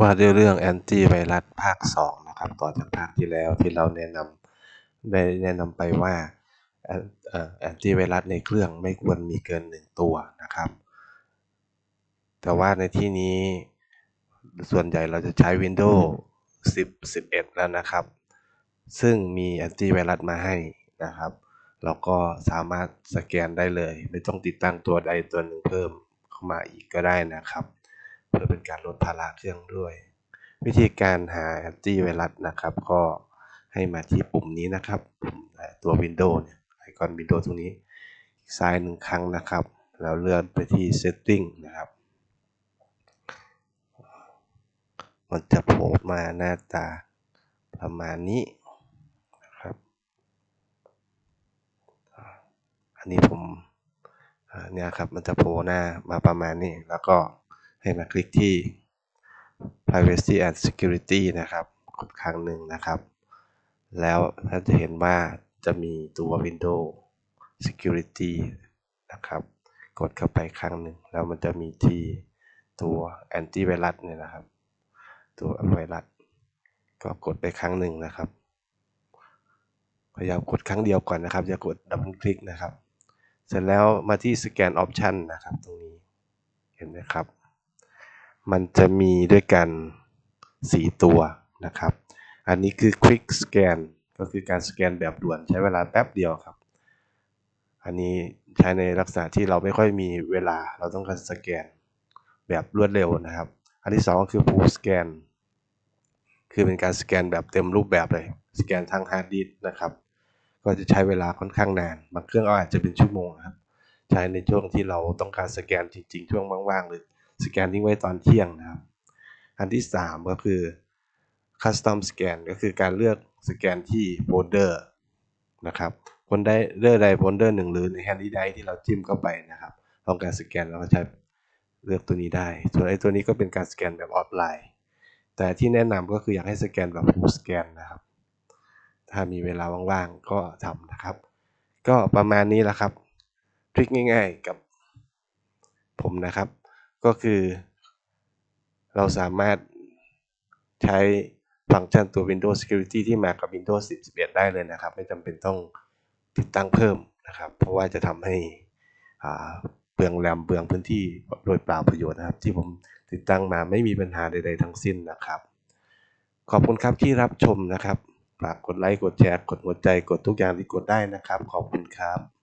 ว่าด้วยเรื่องแอนตี้ไวรัสภาคสองนะครับ ต่อจากภาคที่แล้วที่เราแนะนำได้แนะนำไปว่าแอนตี้ไวรัสในเครื่องไม่ควรมีเกิน 1 ตัวนะครับ แต่ว่าในที่นี้ส่วนใหญ่เราจะใช้ Windows 10 11 แล้วนะครับ ซึ่งมีแอนตี้ไวรัสมาให้นะครับเราก็สามารถสแกนได้เลย ไม่ต้องติดตั้งตัวใดตัวหนึ่งเพิ่มเข้ามาอีกก็ได้นะครับ เพื่อเป็นการลดภาระเครื่องด้วย วิธีการหาแอนตี้ไวรัสนะครับ ก็ให้มาที่ปุ่มนี้นะครับปุ่มตัว Windows เนี่ยไอคอน Windows ตรงนี้ซ้ายหนึ่งครั้งนะครับ แล้วเลื่อนไปที่ Setting นะครับ มันจะโผล่มาหน้าตาประมาณนี้นะครับ อันนี้ผมเนี่ยครับมันจะโผล่หน้ามาประมาณนี้แล้วก็ ให้มาคลิกที่ privacy and security นะครับกดครั้งหนึ่งนะครับ แล้วท่านจะเห็นว่าจะมีตัว Windows security นะครับ กดเข้าไปครั้งหนึ่งแล้วมันจะมีที่ตัว antivirus เนี่ยนะครับ ตัวไวรัสก็กดไปครั้งหนึ่งนะครับ พยายามกดครั้งเดียวก่อนนะครับอย่ากดดับเบิลคลิกนะครับ เสร็จแล้วมาที่สแกนออปชันนะครับ ตรงนี้ เห็นไหมครับ มันจะมีด้วยกัน 4 ตัวนะครับ อันนี้คือ Quick Scan ก็คือการสแกนแบบด่วนใช้เวลาแป๊บเดียวครับ อันนี้ใช้ในลักษณะที่เราไม่ค่อยมีเวลาเราต้องการสแกนแบบรวดเร็วนะครับ อันที่ 2 ก็คือ Full Scan คือเป็นการสแกนแบบเต็มรูปแบบเลย สแกนทางฮาร์ดดิสนะครับ ก็จะใช้เวลาค่อนข้างนาน บางเครื่องอาจจะเป็นชั่วโมงครับ ใช้ในช่วงที่เราต้องการสแกนจริง ๆ ช่วงว่างๆ หรือ สแกนทิ้งไว้ตอนเที่ยงนะครับ อันที่ 3 ก็คือ Custom Scan ก็คือการเลือกสแกนที่โฟลเดอร์นะครับโฟลเดอร์เลือกใดโฟลเดอร์หนึ่งหรือในแฮนดี้ไดที่เราจิ้มเข้าไปนะครับต้องการสแกนเราก็ใช้เลือกตัวนี้ได้ ส่วนไอ้ตัวนี้ก็เป็นการสแกนแบบออฟไลน์ แต่ที่แนะนำก็คืออยากให้สแกนแบบ full scan นะครับ ถ้ามีเวลาว่างๆก็ทำนะครับ ก็ประมาณนี้แหละครับ ทริคง่ายๆกับผมนะครับ ก็คือ เราสามารถใช้ฟังก์ชันตัว Windows Security ที่มากับ Windows 10 11 ได้เลยนะครับ ไม่จำเป็นต้องติดตั้งเพิ่มนะครับ เพราะว่าจะทำให้เปลืองแรมเปลืองพื้นที่โดยเปล่าประโยชน์นะครับ ที่ผมติดตั้งมาไม่มีปัญหาใด ๆ ทั้งสิ้นนะครับ ขอบคุณครับที่รับชมนะครับฝากกดไลค์กดแชร์กดหัวใจกดทุกอย่างที่กดได้นะครับ ขอบคุณครับ